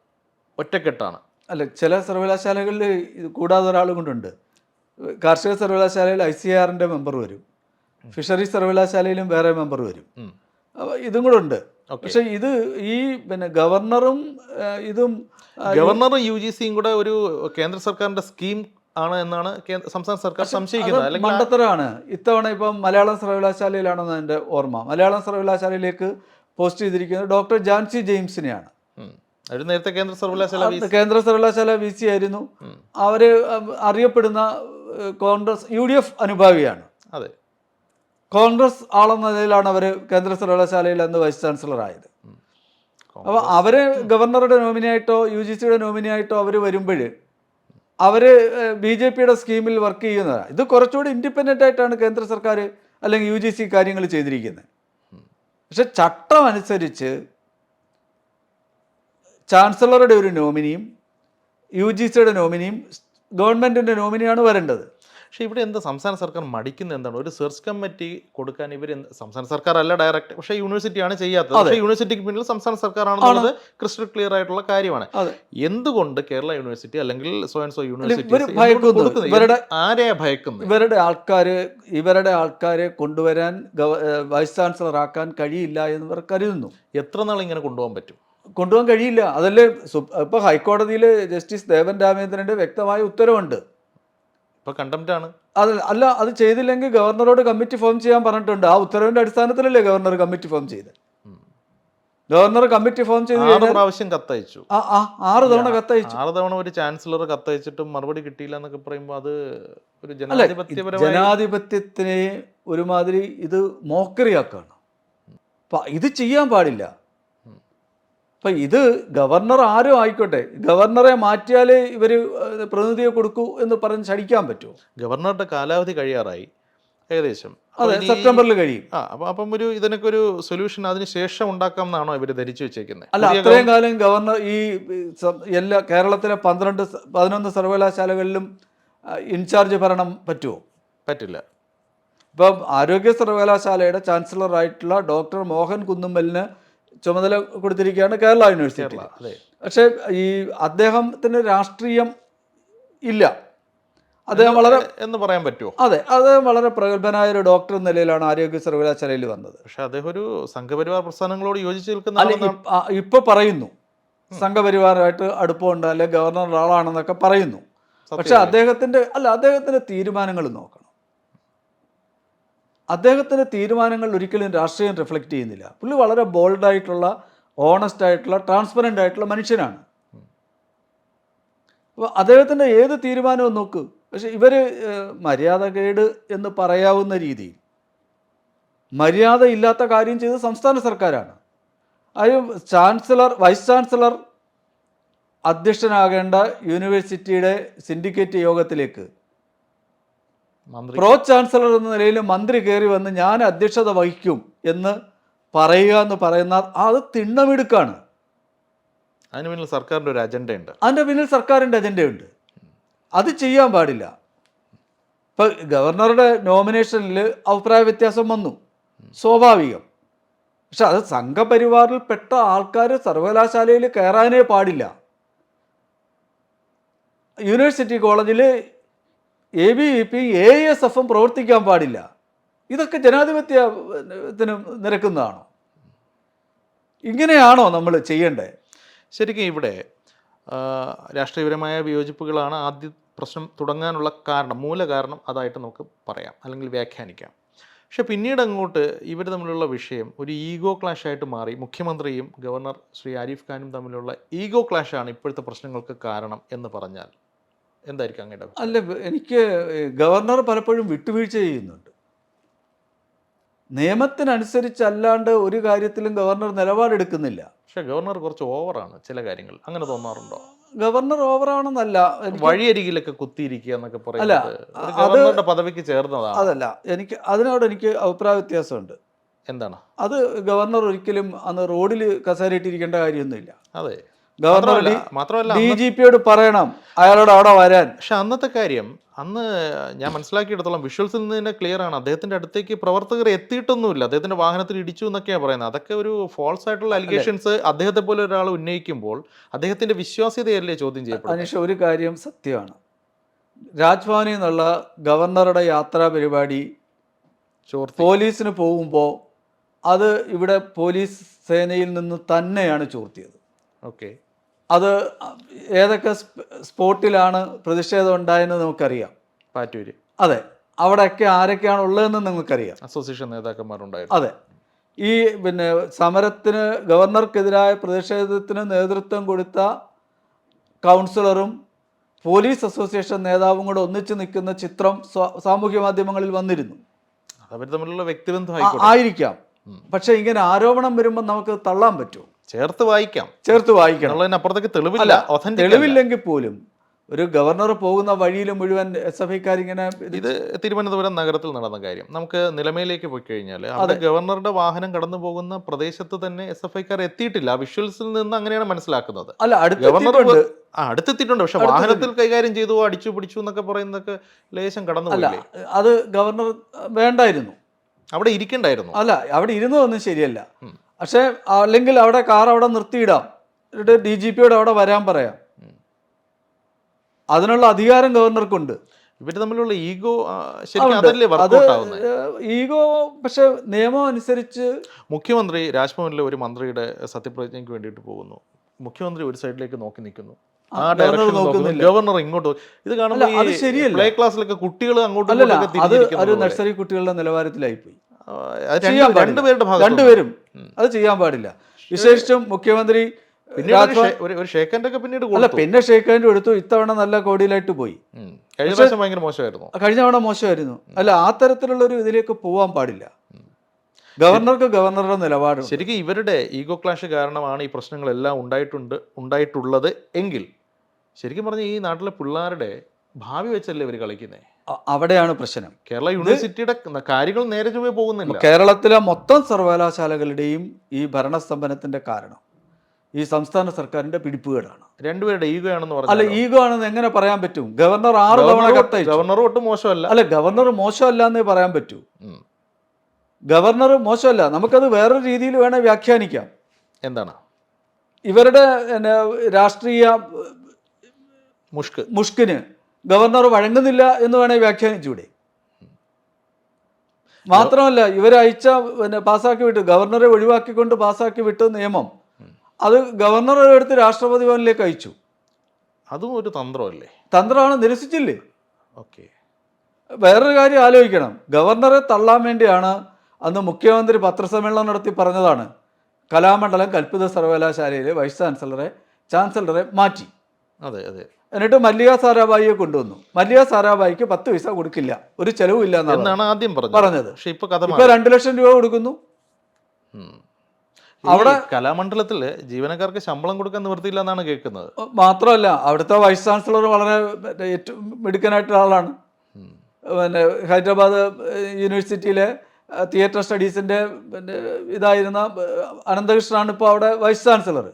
ഒറ്റക്കെട്ടാണ്. അല്ല ചില സർവകലാശാലകളിൽ ഇത് കൂടാതെ ഒരാൾ കൊണ്ടുണ്ട് കാർഷിക സർവകലാശാലയിൽ ഐ സി ആറിന്റെ മെമ്പർ വരും. ഫിഷറീസ് സർവകലാശാലയിലും വേറെ മെമ്പർ വരും. ഇതും കൂടെ ഉണ്ട്. പക്ഷെ ഇത് ഈ പിന്നെ ഗവർണറും ഇതും ഗവർണറും യു ജി സിയും കൂടെ ഒരു കേന്ദ്ര സർക്കാരിന്റെ സ്കീം ആണ് എന്നാണ് സംസ്ഥാന സർക്കാർ സംശയിക്കുന്നത്. മണ്ടത്തരമാണ്. ഇത്തവണ ഇപ്പം മലയാളം സർവകലാശാലയിലാണെന്ന് എന്റെ ഓർമ്മ. മലയാളം സർവകലാശാലയിലേക്ക് പോസ്റ്റ് ചെയ്തിരിക്കുന്നത് ഡോക്ടർ ജാൻസി ജെയിംസിനെയാണ്. നേരത്തെ കേന്ദ്ര സർവകലാശാല കേന്ദ്ര സർവകലാശാല വി സി ആയിരുന്നു. അവർ അറിയപ്പെടുന്ന കോൺഗ്രസ് യു ഡി എഫ് അനുഭാവിയാണ്. അതെ. കോൺഗ്രസ് ആളെന്ന നിലയിലാണ് അവർ കേന്ദ്ര സർവകലാശാലയിൽ അന്ന് വൈസ് ചാൻസലർ ആയത്. അപ്പോൾ അവർ ഗവർണറുടെ നോമിനിയായിട്ടോ യു ജി സിയുടെ നോമിനിയായിട്ടോ അവർ വരുമ്പോൾ അവർ ബി ജെ പിയുടെ സ്കീമിൽ വർക്ക് ചെയ്യുന്നതാണ് ഇത് കുറച്ചുകൂടി ഇൻഡിപെൻഡന്റ് ആയിട്ടാണ് കേന്ദ്ര സർക്കാർ അല്ലെങ്കിൽ യു ജി സി കാര്യങ്ങൾ ചെയ്തിരിക്കുന്നത്. പക്ഷെ ചട്ടം അനുസരിച്ച് ചാൻസലറുടെ ഒരു നോമിനിയും യു ജി സിയുടെ നോമിനിയും ഗവൺമെന്റിന്റെ നോമിനിയാണ് വരേണ്ടത്. പക്ഷേ ഇവിടെ എന്താ സംസ്ഥാന സർക്കാർ മടിക്കുന്നത് എന്താണ്? ഒരു സെർച്ച് കമ്മിറ്റി കൊടുക്കാൻ ഇവർ സംസ്ഥാന സർക്കാർ അല്ല ഡയറക്റ്റ് പക്ഷേ യൂണിവേഴ്സിറ്റിയാണ് ചെയ്യാത്തത്. പക്ഷേ യൂണിവേഴ്സിറ്റിക്ക് പിന്നിൽ സംസ്ഥാന സർക്കാർ ആണെന്നുള്ളത് ക്രിസ്റ്റൽ ക്ലിയർ ആയിട്ടുള്ള കാര്യമാണ്. എന്തുകൊണ്ട് കേരള യൂണിവേഴ്സിറ്റി അല്ലെങ്കിൽ സോ ആൻഡ് സോ ഇവർ യൂണിവേഴ്സിറ്റി ഭയക്കുന്നു. ഇവരുടെ- ആരെയാ ഭയക്കുന്നത്? ഇവരുടെ ആൾക്കാർ ഇവരുടെ ആൾക്കാരെ കൊണ്ടുവരാൻ വൈസ് ചാൻസലർ ആക്കാൻ കഴിയില്ല എന്ന് ഇവർ കരുതുന്നു. എത്ര നാൾ ഇങ്ങനെ കൊണ്ടുപോകാൻ പറ്റും? കൊണ്ടുപോകാൻ കഴിയില്ല. അതല്ലേ ഇപ്പൊ ഹൈക്കോടതിയിൽ ജസ്റ്റിസ് ദേവൻ രാമേന്ദ്രന്റെ വ്യക്തമായ ഉത്തരവുണ്ട്. ഇപ്പൊ കണ്ടംപ്റ്റാണ് അത് അല്ല അത് ചെയ്തില്ലെങ്കിൽ ഗവർണറോട് കമ്മിറ്റി ഫോം ചെയ്യാൻ പറഞ്ഞിട്ടുണ്ട്. ആ ഉത്തരവിന്റെ അടിസ്ഥാനത്തിലല്ലേ ഗവർണർ കമ്മിറ്റി ഫോം ചെയ്ത്? ഗവർണർ കമ്മിറ്റി ഫോം ചെയ്ത് ആറ് പ്രാവശ്യം കത്തയച്ചു. ആറ് തവണ കത്തയച്ചു. ആറ് തവണ ഒരു ചാൻസലർ കത്തയച്ചിട്ടും മറുപടി കിട്ടിയില്ല എന്നൊക്കെ പറയുമ്പോൾ അത് ഒരു ജനാധിപത്യപരമായ ജനാധിപത്യത്തിനെ ഒരുമാതിരി ഇത് മോക്കറിയാക്കാണ്. ഇത് ചെയ്യാൻ പാടില്ല. അപ്പൊ ഇത് ഗവർണർ ആരും ആയിക്കോട്ടെ ഗവർണറെ മാറ്റിയാലേ ഇവർ പ്രതിനിധിയെ കൊടുക്കൂ എന്ന് പറഞ്ഞ് ശടിക്കാൻ പറ്റുമോ ഗവർണറുടെ കാലാവധി കഴിയാറായി ഏകദേശം. അതെ സെപ്റ്റംബറിൽ കഴിയും. ആ അപ്പം അപ്പം ഒരു ഇതിനൊക്കെ ഒരു സൊല്യൂഷൻ അതിന് ശേഷം ഉണ്ടാക്കാം എന്നാണോ ഇവർ ധരിച്ചു വെച്ചേക്കുന്നത് അല്ല അത്രയും കാലം ഗവർണർ ഈ എല്ലാ കേരളത്തിലെ പന്ത്രണ്ട് പതിനൊന്ന് സർവകലാശാലകളിലും ഇൻചാർജ് ഭരണം പറ്റുമോ പറ്റില്ല. ഇപ്പം ആരോഗ്യ സർവകലാശാലയുടെ ചാൻസലറായിട്ടുള്ള ഡോക്ടർ മോഹൻ കുന്നുമ്മലിന് ചുമതല കൊടുത്തിരിക്കുകയാണ് കേരള യൂണിവേഴ്സിറ്റി പക്ഷേ ഈ അദ്ദേഹത്തിന് രാഷ്ട്രീയം ഇല്ല. അദ്ദേഹം വളരെ എന്ന് പറയാൻ പറ്റുമോ അതെ അദ്ദേഹം വളരെ പ്രഗത്ഭനായ ഒരു ഡോക്ടർ എന്ന നിലയിലാണ് ആരോഗ്യ സർവകലാശാലയിൽ വന്നത്. പക്ഷെ അദ്ദേഹം ഒരു സംഘപരിവാർ പ്രസ്ഥാനങ്ങളോട് യോജിച്ച് നിൽക്കുന്ന ഇപ്പ- പറയുന്നു. സംഘപരിവാരമായിട്ട് അടുപ്പമുണ്ട് അല്ലെങ്കിൽ ഗവർണർ ഒരാളാണെന്നൊക്കെ പറയുന്നു. പക്ഷെ അദ്ദേഹത്തിന്റെ അല്ല അദ്ദേഹത്തിന്റെ തീരുമാനങ്ങൾ നോക്കണം. അദ്ദേഹത്തിന്റെ തീരുമാനങ്ങൾ ഒരിക്കലും രാഷ്ട്രീയം റിഫ്ലക്റ്റ് ചെയ്യുന്നില്ല. പുള്ളി വളരെ ബോൾഡായിട്ടുള്ള ഓണസ്റ്റ് ആയിട്ടുള്ള ട്രാൻസ്പെറന്റ് ആയിട്ടുള്ള മനുഷ്യനാണ്. അപ്പോൾ അദ്ദേഹത്തിന്റെ ഏത് തീരുമാനവും നോക്ക്. പക്ഷെ ഇവർ മര്യാദകേട് എന്ന് പറയാവുന്ന രീതിയിൽ മര്യാദ ഇല്ലാത്ത കാര്യം ചെയ്ത് സംസ്ഥാന സർക്കാരാണ്. അതും ചാൻസലർ വൈസ് ചാൻസലർ അധ്യക്ഷനാകേണ്ട യൂണിവേഴ്സിറ്റിയുടെ സിൻഡിക്കേറ്റ് യോഗത്തിലേക്ക് പ്രോ ചാൻസലർ എന്ന നിലയിൽ മന്ത്രി കയറി വന്ന് ഞാൻ അധ്യക്ഷത വഹിക്കും എന്ന് പറയുക എന്ന് പറയുന്ന അത് തിണ്ണമിടുക്കാണ്. അതിന് പിന്നിൽ സർക്കാരിന്റെ ഒരു അജണ്ടയുണ്ട്. അതിന്റെ പിന്നിൽ സർക്കാരിന്റെ അജണ്ടയുണ്ട്. അത് ചെയ്യാൻ പാടില്ല. ഇപ്പം ഗവർണറുടെ നോമിനേഷനിൽ അഭിപ്രായ വ്യത്യാസം വന്നു. സ്വാഭാവികം. പക്ഷെ അത് സംഘപരിവാറിൽപ്പെട്ട ആൾക്കാർ സർവകലാശാലയിൽ കയറാനേ പാടില്ല. യൂണിവേഴ്സിറ്റി കോളേജിൽ A B V P A S എഫും പ്രവർത്തിക്കാൻ പാടില്ല. ഇതൊക്കെ ജനാധിപത്യത്തിന് നിരക്കുന്നതാണോ? ഇങ്ങനെയാണോ നമ്മൾ ചെയ്യേണ്ടത് ശരിക്കും ഇവിടെ രാഷ്ട്രീയപരമായ വിയോജിപ്പുകളാണ് ആദ്യ പ്രശ്നം തുടങ്ങാനുള്ള കാരണം മൂല കാരണം അതായിട്ട് നമുക്ക് പറയാം അല്ലെങ്കിൽ വ്യാഖ്യാനിക്കാം. പക്ഷെ പിന്നീട് അങ്ങോട്ട് ഇവർ തമ്മിലുള്ള വിഷയം ഒരു ഈഗോ ക്ലാഷ് ആയിട്ട് മാറി. മുഖ്യമന്ത്രിയും ഗവർണർ ശ്രീ ആരിഫ് ഖാനും തമ്മിലുള്ള ഈഗോ ക്ലാഷാണ് ഇപ്പോഴത്തെ പ്രശ്നങ്ങൾക്ക് കാരണം എന്ന് പറഞ്ഞാൽ. എന്തായിരിക്കും അങ്ങയുടെ അഭിപ്രായം? അല്ല എനിക്ക് ഗവർണർ പലപ്പോഴും വിട്ടുവീഴ്ച ചെയ്യുന്നുണ്ട്. നിയമത്തിനനുസരിച്ചല്ലാണ്ട് ഒരു കാര്യത്തിലും ഗവർണർ നിലപാടെടുക്കുന്നില്ല. പക്ഷെ ഗവർണർ കുറച്ച് ഓവറാണ് ചില കാര്യങ്ങൾ. അങ്ങനെ തോന്നാറുണ്ടോ? ഗവർണർ ഓവറാണെന്നല്ല വഴിയരികിലൊക്കെ കുത്തിയിരിക്കുക എന്നൊക്കെ പറയുന്നത് പദവിക്ക് ചേർന്നതാണ്. അതല്ല എനിക്ക് അതിനോട് എനിക്ക് അഭിപ്രായ വ്യത്യാസമുണ്ട്. എന്താണ്? അത് ഗവർണർ ഒരിക്കലും അന്ന് റോഡിൽ കസേരയിട്ടിരിക്കേണ്ട കാര്യമൊന്നുമില്ല. അതെ. ഗവർണർ മാത്രമല്ല ഡി ജി പിയോട് പറയണം അയാളോട് അവിടെ വരാൻ. പക്ഷെ അന്നത്തെ കാര്യം അന്ന് ഞാൻ മനസ്സിലാക്കിയെടുത്തോളം വിഷ്വൽസിൽ നിന്ന് തന്നെ ക്ലിയർ ആണ്. അദ്ദേഹത്തിന്റെ അടുത്തേക്ക് പ്രവർത്തകർ എത്തിയിട്ടൊന്നുമില്ല. അദ്ദേഹത്തിന്റെ വാഹനത്തിൽ ഇടിച്ചു എന്നൊക്കെയാണ് പറയുന്നത്. അതൊക്കെ ഒരു ഫോൾസ് ആയിട്ടുള്ള അലിഗേഷൻസ് അദ്ദേഹത്തെ പോലെ ഒരാൾ ഉന്നയിക്കുമ്പോൾ അദ്ദേഹത്തിന്റെ വിശ്വാസ്യതയല്ലേ ചോദ്യം ചെയ്യപ്പെടുന്നത്? അനീഷ ഒരു കാര്യം സത്യമാണ്. രാജ്ഭവനിൽ നിന്നുള്ള ഗവർണറുടെ യാത്രാ പരിപാടി പോലീസിന് പോകുമ്പോൾ അത് ഇവിടെ പോലീസ് സേനയിൽ നിന്ന് തന്നെയാണ് ചോർത്തിയത്. ഓക്കെ. അത് ഏതൊക്കെ സ്പ- സ്പോട്ടിലാണ് പ്രതിഷേധം ഉണ്ടായെന്ന് നമുക്കറിയാം. പാറ്റൂര്. അതെ. അവിടെയൊക്കെ ആരൊക്കെയാണ് ഉള്ളതെന്ന് നിങ്ങൾക്കറിയാം അസോസിയേഷൻ നേതാക്കന്മാരുണ്ടായിരുന്നു. അതെ. ഈ പിന്നെ സമരത്തിന് ഗവർണർക്കെതിരായ പ്രതിഷേധത്തിന് നേതൃത്വം കൊടുത്ത കൗൺസിലറും പോലീസ് അസോസിയേഷൻ നേതാവും കൂടെ ഒന്നിച്ചു നിൽക്കുന്ന ചിത്രം സാമൂഹ്യ മാധ്യമങ്ങളിൽ വന്നിരുന്നു. അവർ തമ്മിലുള്ള വ്യക്തിബന്ധം ആയിരിക്കാം. പക്ഷെ ഇങ്ങനെ ആരോപണം വരുമ്പോൾ നമുക്ക് തള്ളാൻ പറ്റുമോ? ചേർത്ത് വായിക്കാം. ചേർത്ത് വായിക്കണം. അപ്പുറത്തേക്ക് തെളിവില്ല തെളിവില്ലെങ്കിൽ പോലും ഒരു ഗവർണർ പോകുന്ന വഴിയിൽ മുഴുവൻ എസ് എഫ് ഐക്കാരിങ്ങനെ ഇത് തിരുവനന്തപുരം നഗരത്തിൽ നടന്ന കാര്യം. നമുക്ക് നിലമയിലേക്ക് പോയി കഴിഞ്ഞാൽ അവിടെ ഗവർണറുടെ വാഹനം കടന്നു പോകുന്ന പ്രദേശത്ത് തന്നെ എസ് എഫ് ഐക്കാർ എത്തിയിട്ടില്ല. വിഷ്വൽസിൽ നിന്ന് അങ്ങനെയാണ് മനസ്സിലാക്കുന്നത്. അല്ല ഗവർണർ അടുത്തെത്തിയിട്ടുണ്ട് പക്ഷെ വാഹനത്തിൽ കൈകാര്യം ചെയ്തു അടിച്ചു പിടിച്ചു എന്നൊക്കെ പറയുന്നതൊക്കെ ലേശം കടന്നു അല്ല അത് ഗവർണർ വേണ്ടായിരുന്നു. അവിടെ ഇരിക്കണ്ടായിരുന്നു. അല്ല അവിടെ ഇരുന്നതൊന്നും ശരിയല്ല. പക്ഷേ അല്ലെങ്കിൽ അവിടെ കാർ അവിടെ നിർത്തിയിടാം. എന്നിട്ട് ഡി ജി പിയോട് അവിടെ വരാൻ പറയാം. അതിനുള്ള അധികാരം ഗവർണർക്കുണ്ട്. ഇവർ തമ്മിലുള്ള ഈഗോ അത് ഈഗോ പക്ഷെ നിയമം അനുസരിച്ച് മുഖ്യമന്ത്രി രാജ്ഭവനിലെ ഒരു മന്ത്രിയുടെ സത്യപ്രതിജ്ഞയ്ക്ക് വേണ്ടിയിട്ട് പോകുന്നു. മുഖ്യമന്ത്രി ഒരു സൈഡിലേക്ക് നോക്കി നിൽക്കുന്നു. ആ ഗവർണർ ഡയറക്ഷൻ നോക്കുന്നില്ല. ഗവർണർ ഇങ്ങോട്ട്. ഇത് കാണുമ്പോൾ അത് ശരിയല്ല. പ്ലേ ക്ലാസ്സിലൊക്കെ കുട്ടികൾ അങ്ങോട്ട് അത് ഒരു നഴ്സറി കുട്ടികളുടെ നിലവാരത്തിലായി പോയി ചെയ്യാൻ. രണ്ടുപേരുടെ. രണ്ടുപേരും. അത് ചെയ്യാൻ പാടില്ല. വിശേഷിച്ചും മുഖ്യമന്ത്രി പിന്നീട് ഒരു പിന്നീട് അല്ല പിന്നെ ഷേക്ക് ഹാൻഡ് എടുത്തു. ഇത്തവണ നല്ല കോടിയിലായിട്ട് പോയി. കഴിഞ്ഞ പ്രാവശ്യം ഭയങ്കര മോശമായിരുന്നു. കഴിഞ്ഞ തവണ മോശമായിരുന്നു. അല്ല ആ തരത്തിലുള്ള ഒരു ഇതിലേക്ക് പോവാൻ പാടില്ല. ഗവർണർക്ക് ഗവർണറുടെ നിലപാട് ശരിക്കും ഇവരുടെ ഈഗോ ക്ലാഷ് കാരണമാണ് ഈ പ്രശ്നങ്ങളെല്ലാം ഉണ്ടായിട്ടുണ്ട് ഉണ്ടായിട്ടുള്ളത് എങ്കിൽ ശരിക്കും പറഞ്ഞാൽ ഈ നാട്ടിലെ പിള്ളേരുടെ ഭാവി വെച്ചല്ലേ ഇവർ കളിക്കുന്നത് അവിടെയാണ് പ്രശ്നം. കേരള യൂണിവേഴ്സിറ്റിയുടെ കാര്യങ്ങൾ നേരെ ചൊവ്വേ പോകുന്നില്ല. കേരളത്തിലെ മൊത്തം സർവകലാശാലകളുടെയും ഈ ഭരണസ്തംഭനത്തിന്റെ കാരണം. ഈ സംസ്ഥാന സർക്കാരിന്റെ പിടിപ്പുകേടാണ്. രണ്ടുപേരുടെ ഈഗോ ആണെന്ന് പറഞ്ഞു അല്ല ഈഗോ ആണെന്ന് എങ്ങനെ പറയാൻ പറ്റും? ഗവർണർ ആറ് തവണ കത്തയച്ചു. ഗവർണർ ഒട്ടും മോശമല്ല. അല്ല ഗവർണർ മോശമല്ല എന്നേ പറയാൻ പറ്റൂ. ഗവർണർ മോശമല്ല. നമുക്കത് വേറൊരു രീതിയിൽ വേണേൽ വ്യാഖ്യാനിക്കാം. എന്താണ്? ഇവരുടെ രാഷ്ട്രീയ മുഷ്ക്. മുഷ്കിന് ഗവർണർ വഴങ്ങുന്നില്ല എന്ന് വേണേൽ വ്യാഖ്യാനിച്ചൂടെ മാത്രമല്ല ഇവരയച്ച പിന്നെ പാസ്സാക്കി വിട്ട് ഗവർണറെ ഒഴിവാക്കിക്കൊണ്ട് പാസ്സാക്കി വിട്ട നിയമം അത് ഗവർണർ എടുത്ത് രാഷ്ട്രപതി ഭവനിലേക്ക് അയച്ചു. അതും ഒരു തന്ത്രമല്ലേ? തന്ത്രമാണ് നിരസിച്ചില്ലേ? ഓക്കെ. വേറൊരു കാര്യം ആലോചിക്കണം. ഗവർണറെ തള്ളാൻ വേണ്ടിയാണ് അന്ന് മുഖ്യമന്ത്രി പത്രസമ്മേളനം നടത്തി പറഞ്ഞതാണ്. കലാമണ്ഡലം കൽപ്പിത സർവകലാശാലയിലെ വൈസ് ചാൻസലറെ ചാൻസലറെ മാറ്റി. അതെ അതെ. എന്നിട്ട് മല്ലിക സാരാഭായിയെ കൊണ്ടുവന്നു. മല്ലിക സാരാഭായിക്ക് പത്ത് പൈസ കൊടുക്കില്ല. ഒരു ചെലവില്ല എന്നാണ് ആദ്യം പറഞ്ഞത്. പക്ഷെ ഇപ്പൊ കഥ ഇപ്പൊ രണ്ട് ലക്ഷം രൂപ കൊടുക്കുന്നു. അവിടെ കലാമണ്ഡലത്തിൽ കലാമണ്ഡലത്തിൽ ജീവനക്കാർക്ക് ശമ്പളം കൊടുക്കാൻ നിവൃത്തിയില്ല എന്നാണ് കേൾക്കുന്നത്. മാത്രമല്ല അവിടുത്തെ വൈസ് ചാൻസലർ വളരെ ഏറ്റവും മിടുക്കനായിട്ടുള്ള ആളാണ്. പിന്നെ ഹൈദരാബാദ് യൂണിവേഴ്സിറ്റിയിലെ തിയേറ്റർ സ്റ്റഡീസിന്റെ പിന്നെ ഇതായിരുന്ന അനന്തകൃഷ്ണനാണ് ഇപ്പോൾ അവിടെ വൈസ് ചാൻസലർ.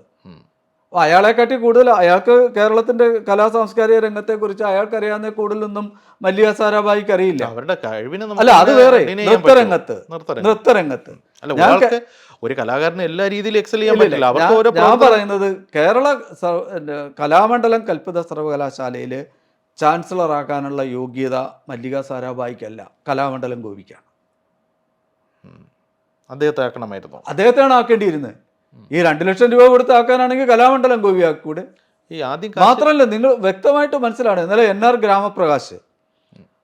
അയാളെക്കാട്ടി കൂടുതൽ അയാൾക്ക് കേരളത്തിന്റെ കലാ സാംസ്കാരിക രംഗത്തെക്കുറിച്ച് അയാൾക്ക് അറിയാവുന്ന കൂടുതലൊന്നും മല്ലിക സാരാഭായിക്ക് അറിയില്ല. അവരുടെ കഴിവിനെ അല്ല അത് വേറെ. നൃത്തരംഗത്ത്. നൃത്തരംഗത്ത്. ഒരു കലാകാരനെ എല്ലാ രീതിയിലും എക്സൽ ചെയ്യാൻ പറ്റില്ല. ഞാൻ പറയുന്നത് കേരള കലാമണ്ഡലം കൽപ്പിത സർവകലാശാലയിൽ ചാൻസലർ ആക്കാനുള്ള യോഗ്യത മല്ലിക സാരാഭായിക്കല്ല. കലാമണ്ഡലം ഗോപിക്കാണ്. അദ്ദേഹത്തെ ആക്കണമായിരുന്നു. അദ്ദേഹത്തെയാണ് ആക്കേണ്ടിയിരുന്നത്. ഈ രണ്ട് ലക്ഷം രൂപ കൊടുത്ത് ആക്കാനാണെങ്കിൽ കലാമണ്ഡലം ഗോപി ആക്കൂടെ? ഈ ആദ്യം മാത്രമല്ല നിങ്ങൾ വ്യക്തമായിട്ട് മനസ്സിലാണ് ഇന്നലെ എൻ ആർ ഗ്രാമപ്രകാശ്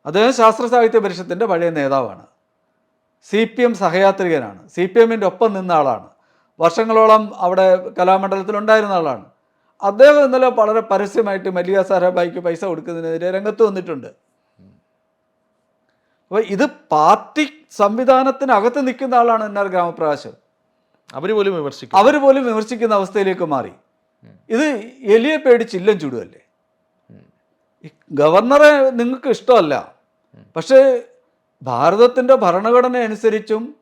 അദ്ദേഹം ശാസ്ത്ര സാഹിത്യ പരിഷത്തിന്റെ പഴയ നേതാവാണ്. സി പി എം സഹയാത്രികനാണ്. സി പി എമ്മിന്റെ ഒപ്പം നിന്ന ആളാണ്. വർഷങ്ങളോളം അവിടെ കലാമണ്ഡലത്തിൽ ഉണ്ടായിരുന്ന ആളാണ്. അദ്ദേഹം ഇന്നലെ വളരെ പരസ്യമായിട്ട് മല്ലിക സാരാഭായിക്ക് പൈസ കൊടുക്കുന്നതിനെതിരെ രംഗത്ത് വന്നിട്ടുണ്ട്. അപ്പോൾ ഇത് പാർട്ടി സംവിധാനത്തിനകത്ത് നിൽക്കുന്ന ആളാണ് എൻ ആർ ഗ്രാമപ്രകാശ്. അവർ പോലും വിമർശിക്കും അവർ പോലും വിമർശിക്കുന്ന അവസ്ഥയിലേക്ക് മാറി. ഇത് എലിയെ പേടിച്ച് ഇല്ലം ചൂടുമല്ലേ ഗവർണറെ നിങ്ങൾക്ക് ഇഷ്ടമല്ല. പക്ഷേ ഭാരതത്തിന്റെ ഭരണഘടന അനുസരിച്ചും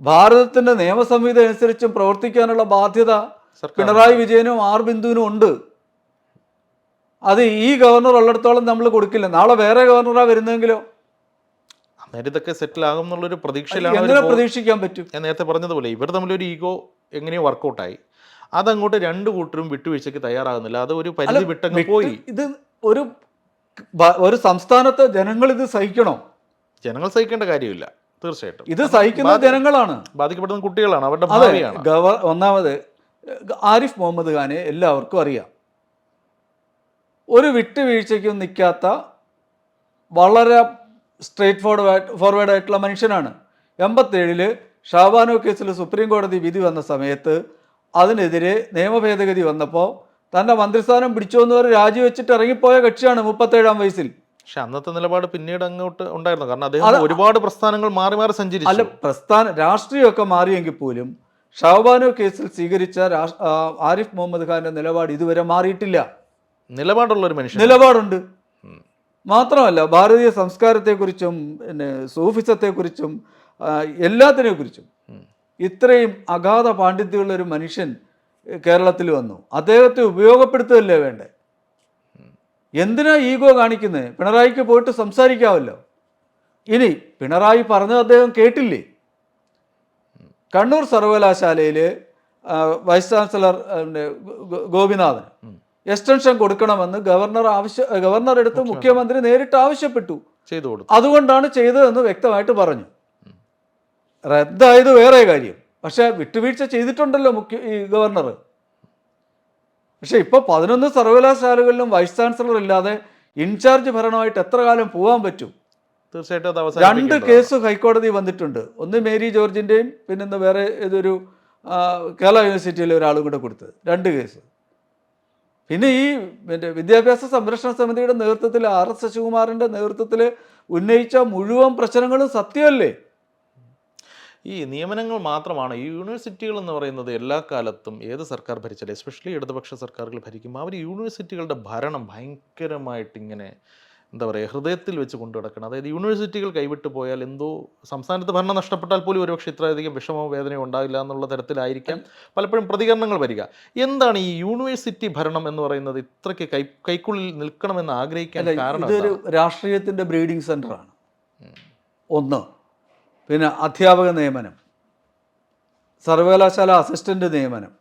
ഭാരതത്തിന്റെ നിയമസംഹിത അനുസരിച്ചും പ്രവർത്തിക്കാനുള്ള ബാധ്യത പിണറായി വിജയനും ആർ ബിന്ദുവിനും ഉണ്ട്. അത് ഈ ഗവർണർ ഉള്ളിടത്തോളം നമ്മൾ കൊടുക്കില്ല. നാളെ വേറെ ഗവർണറാണ് വരുന്നെങ്കിലോ? അന്നേരം ഇതൊക്കെ സെറ്റിൽ ആകും എന്നുള്ളൊരു പ്രതീക്ഷയിലാണ് പ്രതീക്ഷിക്കാൻ പറ്റും? ഞാൻ നേരത്തെ പറഞ്ഞതുപോലെ ഇവർ തമ്മിലൊരു ഈഗോ എങ്ങനെയോ വർക്കൗട്ടായി അതങ്ങോട്ട് രണ്ട് കൂട്ടരും വിട്ടുവീഴ്ചയ്ക്ക് തയ്യാറാകുന്നില്ല. അത് ഒരു പരിധി വിട്ടങ്ങ് പോയി. ഇത് ഒരു ഒരു സംസ്ഥാനത്തെ ജനങ്ങൾ ഇത് സഹിക്കണോ? ജനങ്ങൾ സഹിക്കേണ്ട കാര്യമില്ല. തീർച്ചയായിട്ടും. ഇത് സഹിക്കുന്ന ജനങ്ങളാണ്. ബാധിക്കപ്പെടുന്ന കുട്ടികളാണ്. അവരുടെ ഭാവിയാണ്. ഒന്നാമത് ആരിഫ് മുഹമ്മദ് ഖാനെ എല്ലാവർക്കും അറിയാം. ഒരു വിട്ടുവീഴ്ചയ്ക്കും നിൽക്കാത്ത വളരെ സ്ട്രേറ്റ് ഫോർവേഡ് ഫോർവേഡ് ആയിട്ടുള്ള മനുഷ്യനാണ്. എൺപത്തേഴിൽ ഷാബാനോ കേസിൽ സുപ്രീം കോടതി വിധി വന്ന സമയത്ത് അതിനെതിരെ നിയമഭേദഗതി വന്നപ്പോൾ തന്റെ മന്ത്രിസ്ഥാനം പിടിച്ചു എന്ന് പറഞ്ഞ് രാജിവെച്ചിട്ട് ഇറങ്ങിപ്പോയ കക്ഷിയാണ് മുപ്പത്തേഴാം വയസ്സിൽ. പക്ഷെ അന്നത്തെ നിലപാട് പിന്നീട് അങ്ങോട്ട് ഉണ്ടായിരുന്നു. കാരണം അദ്ദേഹം ഒരുപാട് പ്രസ്ഥാനങ്ങൾ മാറി മാറി സഞ്ചരിച്ചു. അല്ല പ്രസ്ഥാന രാഷ്ട്രീയമൊക്കെ മാറിയെങ്കിൽ പോലും ഷാബാനോ കേസിൽ സ്വീകരിച്ച ആരിഫ് മുഹമ്മദ് ഖാന്റെ നിലപാട് ഇതുവരെ മാറിയിട്ടില്ല. നിലപാടുള്ള ഒരു മനുഷ്യൻ നിലപാടുണ്ട്. മാത്രമല്ല ഭാരതീയ സംസ്കാരത്തെക്കുറിച്ചും പിന്നെ സൂഫിസത്തെക്കുറിച്ചും എല്ലാത്തിനെക്കുറിച്ചും ഇത്രയും അഗാധ പാണ്ഡിത്യമുള്ള ഒരു മനുഷ്യൻ കേരളത്തിൽ വന്നു. അദ്ദേഹത്തെ ഉപയോഗപ്പെടുത്തുകയല്ലേ വേണ്ടേ? എന്തിനാ ഈഗോ കാണിക്കുന്നത് പിണറായിക്ക് പോയിട്ട് സംസാരിക്കാമല്ലോ ഇനി പിണറായി പറഞ്ഞത് അദ്ദേഹം കേട്ടില്ലേ? കണ്ണൂർ സർവകലാശാലയിൽ വൈസ് ചാൻസലർ ഗോപിനാഥൻ. എക്സ്റ്റൻഷൻ കൊടുക്കണമെന്ന് ഗവർണർ ആവശ്യ ഗവർണർ എടുത്ത് മുഖ്യമന്ത്രി. നേരിട്ട് ആവശ്യപ്പെട്ടു. ചെയ്തു കൊടുത്തു. അതുകൊണ്ടാണ് ചെയ്തതെന്ന് വ്യക്തമായിട്ട് പറഞ്ഞു. റദ്ദായത് വേറെ കാര്യം. പക്ഷെ വിട്ടുവീഴ്ച ചെയ്തിട്ടുണ്ടല്ലോ മുഖ്യ ഈ ഗവർണർ. പക്ഷെ ഇപ്പോൾ പതിനൊന്ന് സർവകലാശാലകളിലും വൈസ് ചാൻസലർ ഇല്ലാതെ ഇൻചാർജ് ഭരണമായിട്ട് എത്ര കാലം പോകാൻ പറ്റും? തീർച്ചയായിട്ടും രണ്ട് കേസ് ഹൈക്കോടതി വന്നിട്ടുണ്ട്. ഒന്ന് മേരി ജോർജിന്റെയും പിന്നെന്താ വേറെ ഏതൊരു കേരള യൂണിവേഴ്സിറ്റിയിലെ ഒരാളും കൂടെ കൊടുത്തത്. രണ്ട് കേസ്. പിന്നെ ഈ മറ്റേ വിദ്യാഭ്യാസ സംരക്ഷണ സമിതിയുടെ നേതൃത്വത്തിൽ ആർ എസ് ശശികുമാറിന്റെ നേതൃത്വത്തിൽ ഉന്നയിച്ച മുഴുവൻ പ്രശ്നങ്ങളും സത്യമല്ലേ? ഈ നിയമനങ്ങൾ മാത്രമാണ് ഈ യൂണിവേഴ്സിറ്റികൾ എന്ന് പറയുന്നത് എല്ലാ കാലത്തും ഏത് സർക്കാർ ഭരിച്ചാലും എസ്പെഷ്യലി ഇടതുപക്ഷ സർക്കാരുകൾ ഭരിക്കുമ്പോൾ അവർ യൂണിവേഴ്സിറ്റികളുടെ ഭരണം ഭയങ്കരമായിട്ട് ഇങ്ങനെ എന്താ പറയുക ഹൃദയത്തിൽ വെച്ച് കൊണ്ടു നടക്കണം. അതായത് യൂണിവേഴ്സിറ്റികൾ കൈവിട്ട് പോയാൽ എന്തോ സംസ്ഥാനത്ത് ഭരണം നഷ്ടപ്പെട്ടാൽ പോലും ഒരുപക്ഷെ ഇത്രയധികം വിഷമോ വേദനയോ ഉണ്ടാകില്ല എന്നുള്ള തരത്തിലായിരിക്കാം പലപ്പോഴും പ്രതികരണങ്ങൾ വരിക. എന്താണ് ഈ യൂണിവേഴ്സിറ്റി ഭരണം എന്ന് പറയുന്നത്? ഇത്രയ്ക്ക് കൈ കൈക്കുള്ളിൽ നിൽക്കണമെന്ന് ആഗ്രഹിക്കാൻ കാരണം ഇതൊരു രാഷ്ട്രീയത്തിന്റെ ബ്രീഡിംഗ് സെന്ററാണ് ഒന്ന് പിന്നെ അധ്യാപക നിയമനം സർവകലാശാല അസിസ്റ്റന്റ് നിയമനം.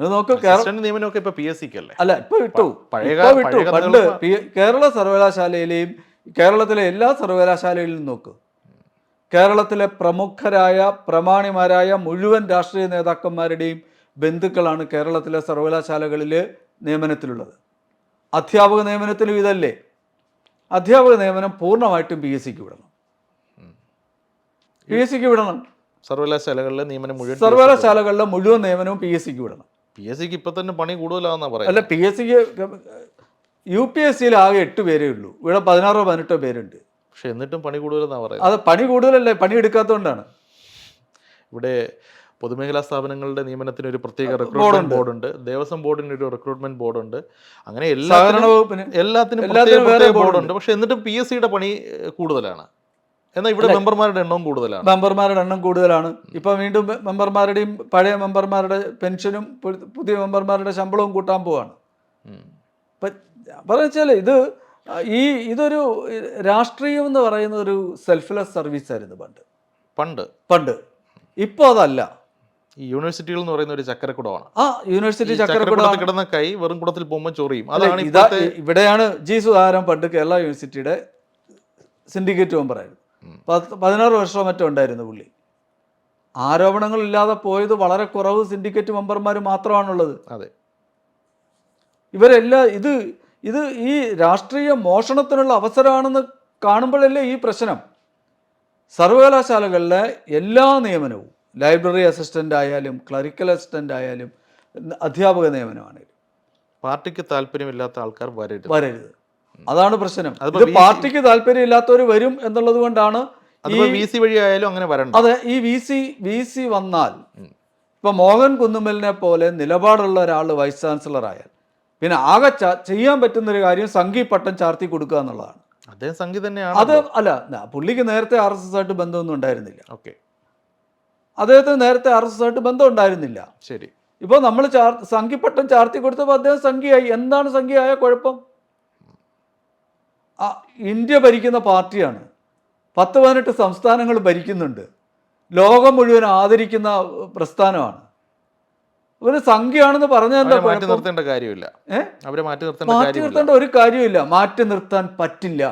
നിയമനമൊക്കെ ഇപ്പൊ പി എസ് സിക്ക് അല്ലേ? അല്ല ഇപ്പൊ വിട്ടു. പഴയ വിട്ടു. പണ്ട് കേരള സർവകലാശാലയിലെയും കേരളത്തിലെ എല്ലാ സർവകലാശാലയിലും നോക്ക്. കേരളത്തിലെ പ്രമുഖരായ പ്രമാണിമാരായ മുഴുവൻ രാഷ്ട്രീയ നേതാക്കന്മാരുടെയും ബന്ധുക്കളാണ് കേരളത്തിലെ സർവകലാശാലകളിൽ നിയമനത്തിലുള്ളത്. അധ്യാപക നിയമനത്തിലും ഇതല്ലേ? അധ്യാപക നിയമനം പൂർണമായിട്ടും പി എസ് സിക്ക് വിടണം. പി എസ് സിക്ക് വിടണം. സർവകലാശാലകളിലെ നിയമനം മുഴുവൻ സർവകലാശാലകളിലെ മുഴുവൻ നിയമനവും പി എസ് സിക്ക് വിടണം. പി എസ് സിക്ക് ഇപ്പം തന്നെ പണി കൂടുതലാണെന്നാണ് പറയുന്നത് അല്ല പി എസ് സിക്ക് യു പി എസ് സിയിൽ ആകെ എട്ട് പേരേ ഉള്ളൂ. ഇവിടെ പതിനാറോ പതിനെട്ടോ പേരുണ്ട്. പക്ഷെ എന്നിട്ടും പണി കൂടുതലെന്നാണ് പറയുന്നത് അത് പണി കൂടുതലല്ലേ? പണി എടുക്കാത്തതുകൊണ്ടാണ് ഇവിടെ പൊതുമേഖലാ സ്ഥാപനങ്ങളുടെ നിയമനത്തിന് ഒരു പ്രത്യേക. റിക്രൂട്ട്മെന്റ് ബോർഡുണ്ട്. ദേവസ്വം ബോർഡിന് ഒരു റിക്രൂട്ട്മെന്റ് ബോർഡുണ്ട്. അങ്ങനെ എല്ലാ എല്ലാത്തിനും എല്ലാത്തിനും വേറെ. ബോർഡുണ്ട്. പക്ഷെ എന്നിട്ടും പി എസ് സിയുടെ പണി കൂടുതലാണ്. എന്നാൽ ഇവിടെ മെമ്പർമാരുടെ എണ്ണം കൂടുതലാണ്. മെമ്പർമാരുടെ എണ്ണം കൂടുതലാണ്. ഇപ്പൊ വീണ്ടും മെമ്പർമാരുടെയും പഴയ മെമ്പർമാരുടെ പെൻഷനും പുതിയ മെമ്പർമാരുടെ ശമ്പളവും കൂട്ടാൻ പോവാണ്. പറഞ്ഞാൽ പറഞ്ഞാൽ ഇത് ഈ ഇതൊരു രാഷ്ട്രീയം എന്ന് പറയുന്ന ഒരു സെൽഫ്ലെസ് സർവീസ് ആയിരുന്നു പണ്ട്. പണ്ട്. പണ്ട്. ഇപ്പോൾ അതല്ല. ഈ യൂണിവേഴ്സിറ്റികൾ എന്ന് പറയുന്ന ഒരു ചക്കരക്കുടമാണ് ആ യൂണിവേഴ്സിറ്റി ചക്കരക്കുടം കിടന്ന കൈ വെറും കുടത്തിൽ പോകുമ്പോൾ ചൊറിയും. അതാണ് ഇവിടെയാണ് ജി സുധാകരൻ പണ്ട് കേരള യൂണിവേഴ്സിറ്റിയുടെ സിൻഡിക്കേറ്റ് മെമ്പറായിരുന്നു. പത്ത് പതിനാറ് വർഷമോ മറ്റോ ഉണ്ടായിരുന്നു പുള്ളി. ആരോപണങ്ങളില്ലാതെ പോയത് വളരെ കുറവ് സിൻഡിക്കേറ്റ് മെമ്പർമാർ മാത്രമാണുള്ളത്. അതെ. ഇവരെല്ലാം ഇത് ഇത് ഈ രാഷ്ട്രീയ മോഷണത്തിനുള്ള അവസരമാണെന്ന് കാണുമ്പോഴല്ലേ ഈ പ്രശ്നം. സർവകലാശാലകളിലെ എല്ലാ നിയമനവും ലൈബ്രറി അസിസ്റ്റന്റ് ആയാലും ക്ലറിക്കൽ അസിസ്റ്റന്റ് ആയാലും അധ്യാപക നിയമനമാണെങ്കിലും പാർട്ടിക്ക് താല്പര്യമില്ലാത്ത ആൾക്കാർ വരരുത്. വരരുത്. അതാണ് പ്രശ്നം. അത് പാർട്ടിക്ക് താല്പര്യം പാർട്ടിക്ക് താല്പര്യമില്ലാത്തവർ വരും എന്നുള്ളത് കൊണ്ടാണ് ഈ അതിപ്പോ വി സി വഴി ആയാലും അങ്ങനെ വരണം അതെ ഈ വി സി വി സി വന്നാൽ. ഇപ്പൊ മോഹൻ കുന്നുമലിനെ പോലെ നിലപാടുള്ള ഒരാൾ വൈസ് ചാൻസലർ ആയാൽ പിന്നെ ആകെ ചെയ്യാൻ പറ്റുന്ന ഒരു കാര്യം സംഘി പട്ടം ചാർത്തി കൊടുക്കുക എന്നുള്ളതാണ്. അദ്ദേഹം സംഘി തന്നെയാണ് അത് അല്ല പുള്ളിക്ക് നേരത്തെ ആർ എസ് എസ് ആയിട്ട് ബന്ധമൊന്നും ഉണ്ടായിരുന്നില്ല. ഓക്കെ. അദ്ദേഹത്തിന് നേരത്തെ ആർ എസ് എസ് ആയിട്ട് ബന്ധം ഉണ്ടായിരുന്നില്ല. ശരി. ഇപ്പോൾ നമ്മൾ ചാർ സംഘിപ്പട്ടം ചാർത്തി കൊടുത്തപ്പോൾ അദ്ദേഹം സംഖ്യയായി എന്താണ് സംഖ്യയായ കുഴപ്പം? ഇന്ത്യ ഭരിക്കുന്ന പാർട്ടിയാണ്. പത്ത് പതിനെട്ട് സംസ്ഥാനങ്ങൾ ഭരിക്കുന്നുണ്ട്. ലോകം മുഴുവൻ ആദരിക്കുന്ന പ്രസ്ഥാനമാണ്. ഒരു സംഖ്യയാണെന്ന് പറഞ്ഞാൽ എന്താ മാറ്റി നിർത്തേണ്ട കാര്യമില്ല. അവരെ മാറ്റി നിർത്തേണ്ട മാറ്റി നിർത്തേണ്ട ഒരു കാര്യമില്ല. മാറ്റി നിർത്താൻ പറ്റില്ല.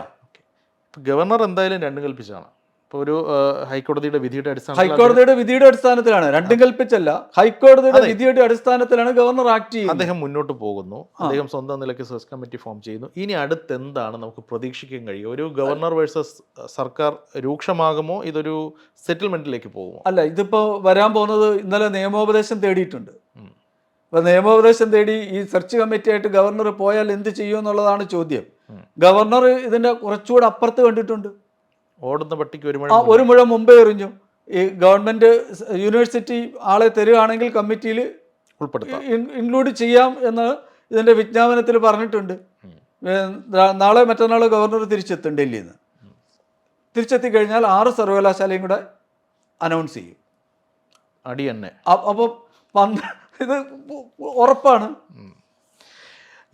ഗവർണർ എന്തായാലും രണ്ടും കൽപ്പിച്ചാണ് ഇപ്പോൾ ഒരു ഹൈക്കോടതിയുടെ വിധിയുടെ അടിസ്ഥാനത്തിൽ ഹൈക്കോടതിയുടെ വിധിയുടെ അടിസ്ഥാനത്തിലാണ്. രണ്ടും കൽപ്പിച്ചല്ല. ഹൈക്കോടതിയുടെ വിധിയുടെ അടിസ്ഥാനത്തിലാണ് ഗവർണർ ആക്ട് ചെയ്യുന്നത്. അദ്ദേഹം മുന്നോട്ട് പോകുന്നു. അദ്ദേഹം സ്വന്തം നിലയ്ക്ക് സെർച്ച് കമ്മിറ്റി ഫോം ചെയ്യുന്നു. ഇനി അടുത്ത് എന്താണ് നമുക്ക് പ്രതീക്ഷിക്കാൻ കഴിയുക? ഒരു ഗവർണർ വേഴ്സസ് സർക്കാർ രൂക്ഷമാകുമോ? ഇതൊരു സെറ്റിൽമെന്റിലേക്ക് പോകുമോ? അല്ല ഇതിപ്പോ വരാൻ പോകുന്നത് ഇന്നലെ നിയമോപദേശം തേടിയിട്ടുണ്ട്. അപ്പൊ നിയമോപദേശം തേടി ഈ സെർച്ച് കമ്മിറ്റി ആയിട്ട് ഗവർണർ പോയാൽ എന്ത് ചെയ്യും എന്നുള്ളതാണ് ചോദ്യം. ഗവർണർ ഇതിന്റെ കുറച്ചുകൂടെ അപ്പുറത്ത് കണ്ടിട്ടുണ്ട്. ഓടുന്ന പട്ടിക്ക് ഒരു മുഴം ഒരു മുഴ മുമ്പേ എറിഞ്ഞു. ഈ ഗവൺമെന്റ് യൂണിവേഴ്സിറ്റി ആളെ തരികയാണെങ്കിൽ കമ്മിറ്റിയിൽ ഉൾപ്പെടുത്താം. ഇൻക്ലൂഡ് ചെയ്യാം എന്ന് ഇതിന്റെ വിജ്ഞാപനത്തിൽ പറഞ്ഞിട്ടുണ്ട്. നാളെ മറ്റന്നാൾ ഗവർണർ തിരിച്ചെത്തും ഡൽഹിയിൽ നിന്ന് തിരിച്ചെത്തി കഴിഞ്ഞാൽ ആറ് സർവകലാശാലയും കൂടെ അനൗൺസ് ചെയ്യും. അടി തന്നെ അപ്പോൾ ഇത് ഉറപ്പാണ്.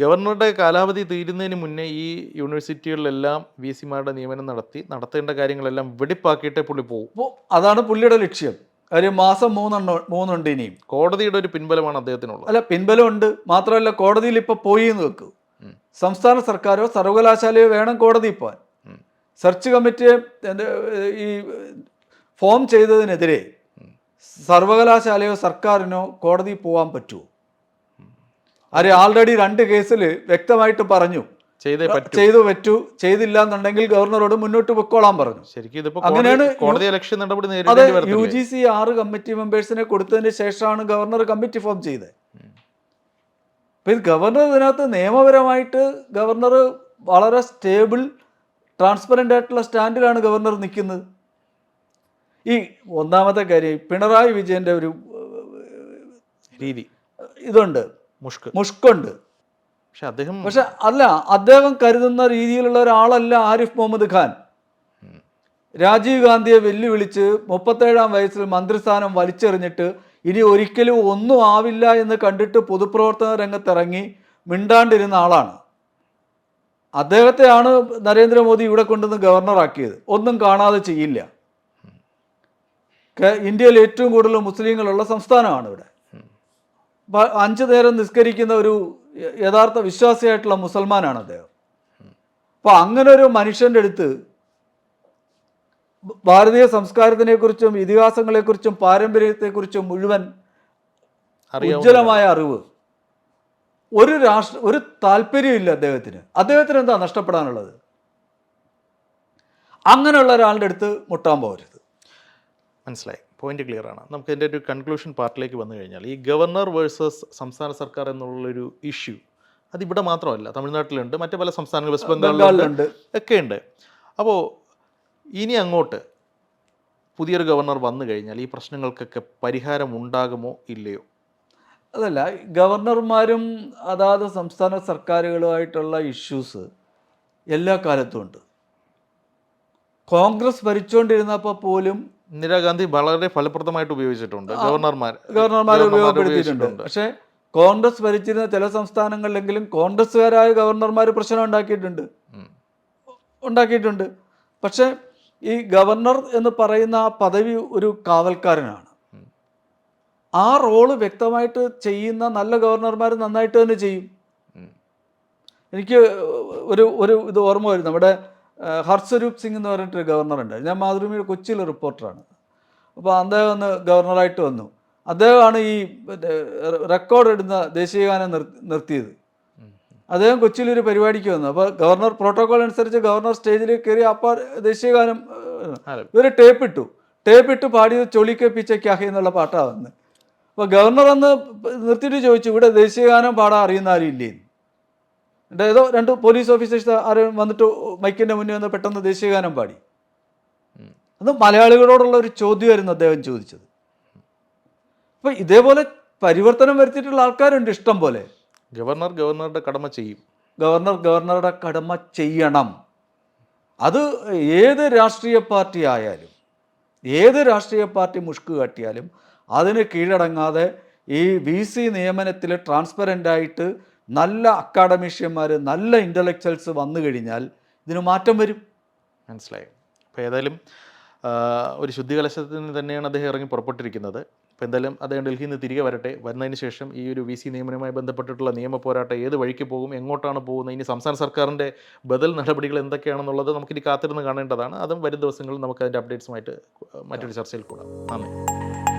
ഗവർണറുടെ കാലാവധി തീരുന്നതിന് മുന്നേ ഈ യൂണിവേഴ്സിറ്റികളിലെല്ലാം വി സിമാരുടെ നിയമനം നടത്തി നടത്തേണ്ട കാര്യങ്ങളെല്ലാം വെടിപ്പാക്കിയിട്ടേ പുള്ളി പോകും അപ്പോൾ അതാണ് പുള്ളിയുടെ ലക്ഷ്യം. ഒരു മാസം മൂന്നെണ്ണം മൂന്നുണ്ട് ഇനിയും. കോടതിയുടെ ഒരു പിൻബലമാണ് അദ്ദേഹത്തിനുള്ളത്. അല്ല പിൻബലമുണ്ട്. മാത്രമല്ല കോടതിയിൽ ഇപ്പോൾ പോയി എന്ന് വെക്കൂ. സംസ്ഥാന സർക്കാരോ സർവകലാശാലയോ വേണം കോടതിയിൽ പോകാൻ. സെർച്ച് കമ്മിറ്റിയെ എന്റെ, ഈ ഫോം ചെയ്തതിനെതിരെ സർവകലാശാലയോ സർക്കാരിനോ കോടതിയിൽ പോകാൻ പറ്റുമോ? അവർ ആൾറെഡി രണ്ട് കേസിൽ വ്യക്തമായിട്ട് പറഞ്ഞു. ചെയ്തേ പറ്റൂ. ചെയ്തില്ല എന്നുണ്ടെങ്കിൽ ഗവർണറോട് മുന്നോട്ട് പൊക്കോളാൻ പറഞ്ഞു ശരിക്കും അങ്ങനെയാണ് കോടതി- ഇലക്ഷൻ നടപടി അത് യു ജി സി ആറ് കമ്മിറ്റി മെമ്പേഴ്സിനെ കൊടുത്തതിന് ശേഷമാണ് ഗവർണർ കമ്മിറ്റി ഫോം ചെയ്തത്. അപ്പൊ ഇത് ഗവർണർ ഇതിനകത്ത് നിയമപരമായിട്ട് ഗവർണർ വളരെ സ്റ്റേബിൾ ട്രാൻസ്പെറന്റ് ആയിട്ടുള്ള സ്റ്റാൻഡിലാണ് ഗവർണർ നിൽക്കുന്നത്. ഈ ഒന്നാമത്തെ കാര്യം പിണറായി വിജയന്റെ ഒരു രീതി. ഇതുണ്ട്. മുഷ്ക്. മുഷ്കുണ്ട്. പക്ഷെ അദ്ദേഹം പക്ഷെ അല്ല അദ്ദേഹം കരുതുന്ന രീതിയിലുള്ള ഒരാളല്ല ആരിഫ് മുഹമ്മദ് ഖാൻ. രാജീവ് ഗാന്ധിയെ വെല്ലുവിളിച്ച് മുപ്പത്തേഴാം വയസ്സിൽ മന്ത്രിസ്ഥാനം വലിച്ചെറിഞ്ഞിട്ട് ഇനി ഒരിക്കലും ഒന്നും ആവില്ല എന്ന് കണ്ടിട്ട് പൊതുപ്രവർത്തന രംഗത്തിറങ്ങി മിണ്ടാണ്ടിരുന്ന ആളാണ്. അദ്ദേഹത്തെയാണ് നരേന്ദ്രമോദി ഇവിടെ കൊണ്ടുവന്ന് ഗവർണറാക്കിയത്. ഒന്നും കാണാതെ ചെയ്യില്ല. ഇന്ത്യയിൽ ഏറ്റവും കൂടുതൽ മുസ്ലിങ്ങളുള്ള സംസ്ഥാനമാണ് ഇവിടെ. അഞ്ചു നേരം നിസ്കരിക്കുന്ന ഒരു യഥാർത്ഥ വിശ്വാസിയായിട്ടുള്ള മുസൽമാനാണ് അദ്ദേഹം. അപ്പോൾ അങ്ങനെ ഒരു മനുഷ്യന്റെ അടുത്ത് ഭാരതീയ സംസ്കാരത്തിനെക്കുറിച്ചും ഇതിഹാസങ്ങളെക്കുറിച്ചും പാരമ്പര്യത്തെക്കുറിച്ചും മുഴുവൻ ഉജ്ജ്വലമായ അറിവ് ഒരു രാഷ്ട്ര ഒരു താല്പര്യമില്ല അദ്ദേഹത്തിന്. അദ്ദേഹത്തിന് എന്താ നഷ്ടപ്പെടാനുള്ളത്? അങ്ങനെയുള്ള ഒരാളുടെ അടുത്ത് മുട്ടാൻ പോകരുത്. മനസ്സിലായി. പോയിന്റ് ക്ലിയർ ആണ്. നമുക്ക് ഇതിന്റെ ഒരു കൺക്ലൂഷൻ പാർട്ടിലേക്ക് വന്നു കഴിഞ്ഞാൽ ഈ ഗവർണർ വേഴ്സസ് സംസ്ഥാന സർക്കാർ എന്നുള്ളൊരു ഇഷ്യൂ അതിവിടെ മാത്രമല്ല തമിഴ്നാട്ടിലുണ്ട് മറ്റു പല സംസ്ഥാനങ്ങൾ വെസ്റ്റ് ബംഗാളിലുണ്ട് ബംഗാളിലുണ്ട്. ഒക്കെ ഉണ്ട് അപ്പോൾ ഇനി അങ്ങോട്ട് പുതിയൊരു ഗവർണർ വന്നു കഴിഞ്ഞാൽ ഈ പ്രശ്നങ്ങൾക്കൊക്കെ പരിഹാരം ഉണ്ടാകുമോ ഇല്ലയോ? അതല്ല ഗവർണർമാരും അതാത് സംസ്ഥാന സർക്കാരുകളുമായിട്ടുള്ള ഇഷ്യൂസ് എല്ലാ കാലത്തും ഉണ്ട്. കോൺഗ്രസ് ഭരിച്ചുകൊണ്ടിരുന്നപ്പോൾ പോലും ഇന്ദിരാഗാന്ധി വളരെ ഫലപ്രദമായിട്ട് ഉപയോഗിച്ചിട്ടുണ്ട്. ഗവർണർമാർ ഗവർണർമാർ ഉപയോഗപ്പെടുത്തിയിട്ടുണ്ട്. പക്ഷേ കോൺഗ്രസ് ഭരിച്ചിരുന്ന ചില സംസ്ഥാനങ്ങളിലെങ്കിലും കോൺഗ്രസ്സുകാരായ ഗവർണർമാർ പ്രശ്നം ഉണ്ടാക്കിയിട്ടുണ്ട്. ഉണ്ടാക്കിയിട്ടുണ്ട്. പക്ഷേ ഈ ഗവർണർ എന്ന് പറയുന്ന ആ പദവി ഒരു കാവൽക്കാരനാണ്. ആ റോൾ വ്യക്തമായിട്ട് ചെയ്യുന്ന നല്ല ഗവർണർമാർ നന്നായിട്ട് തന്നെ ചെയ്യും. എനിക്ക് ഒരു ഒരു ഇത് ഓർമ്മ വരും നമ്മുടെ ഹർസ്വരൂപ് സിംഗ് എന്ന് പറഞ്ഞിട്ടൊരു ഗവർണറുണ്ട്. ഞാൻ മാതൃഭൂമിയുടെ കൊച്ചിയിലെ റിപ്പോർട്ടറാണ്. അപ്പോൾ അദ്ദേഹം ഒന്ന് ഗവർണറായിട്ട് വന്നു. അദ്ദേഹമാണ് ഈ റെക്കോർഡ് ഇടുന്ന ദേശീയഗാനം നിർ നിർത്തിയത്. അദ്ദേഹം അദ്ദേഹം കൊച്ചിയിലൊരു പരിപാടിക്ക് വന്നു. അപ്പോൾ ഗവർണർ പ്രോട്ടോകോൾ അനുസരിച്ച് ഗവർണർ സ്റ്റേജിൽ കയറി അപ്പോൾ ദേശീയഗാനം ഇവർ ടേപ്പ് ഇട്ടു ടേപ്പ് ഇട്ട് പാടിയത് ചൊളിക്കെ പിച്ചയ്ക്കാഹി എന്നുള്ള പാട്ടാണ് വന്ന്. അപ്പോൾ ഗവർണർ അന്ന് നിർത്തിയിട്ട് ചോദിച്ചു ഇവിടെ ദേശീയഗാനം പാടാൻ അറിയുന്ന ആരും ഇല്ലേ എന്നിട്ട് ഏതോ രണ്ട് പോലീസ് ഓഫീസേഴ്സ് ആരും വന്നിട്ട് മൈക്കിന്റെ മുന്നിൽ വന്ന് പെട്ടെന്ന് ദേശീയഗാനം പാടി. അത് മലയാളികളോടുള്ള ഒരു ചോദ്യമായിരുന്നു അദ്ദേഹം ചോദിച്ചത്. അപ്പോൾ ഇതേപോലെ പരിവർത്തനം വരുത്തിയിട്ടുള്ള ആൾക്കാരുണ്ട് ഇഷ്ടം പോലെ. ഗവർണർ ഗവർണറുടെ കടമ ചെയ്യും. ഗവർണർ ഗവർണറുടെ കടമ ചെയ്യണം. അത് ഏത് രാഷ്ട്രീയ പാർട്ടി ആയാലും ഏത് രാഷ്ട്രീയ പാർട്ടി മുഷ്ക് കാട്ടിയാലും അതിന് കീഴടങ്ങാതെ ഈ വി സി നിയമനത്തിൽ ട്രാൻസ്പെറന്റ് ആയിട്ട് നല്ല അക്കാഡമിഷ്യന്മാർ നല്ല ഇന്റലക്ച്വൽസ് വന്നു കഴിഞ്ഞാൽ ഇതിന് മാറ്റം വരും. മനസ്സിലായി. അപ്പോൾ ഏതായാലും ഒരു ശുദ്ധി കലശത്തിൽ നിന്ന് തന്നെയാണ് അദ്ദേഹം ഇറങ്ങി പുറപ്പെട്ടിരിക്കുന്നത്. അപ്പോൾ എന്തായാലും അദ്ദേഹം ഡൽഹിയിൽ നിന്ന് തിരികെ വരട്ടെ. വരുന്നതിന് ശേഷം ഈ ഒരു വി സി നിയമനവുമായി ബന്ധപ്പെട്ടിട്ടുള്ള നിയമ പോരാട്ടം ഏത് വഴിക്ക് പോകും എങ്ങോട്ടാണ് പോകുന്നത് ഇനി സംസ്ഥാന സർക്കാരിന്റെ ബദൽ നടപടികൾ എന്തൊക്കെയാണെന്നുള്ളത് നമുക്കിനി കാത്തിരുന്ന് കാണേണ്ടതാണ്. അതും വരും ദിവസങ്ങളിൽ നമുക്ക് അതിന്റെ അപ്ഡേറ്റ്സുമായിട്ട് മറ്റൊരു ചർച്ചയിൽ കൂടാം. നന്ദി.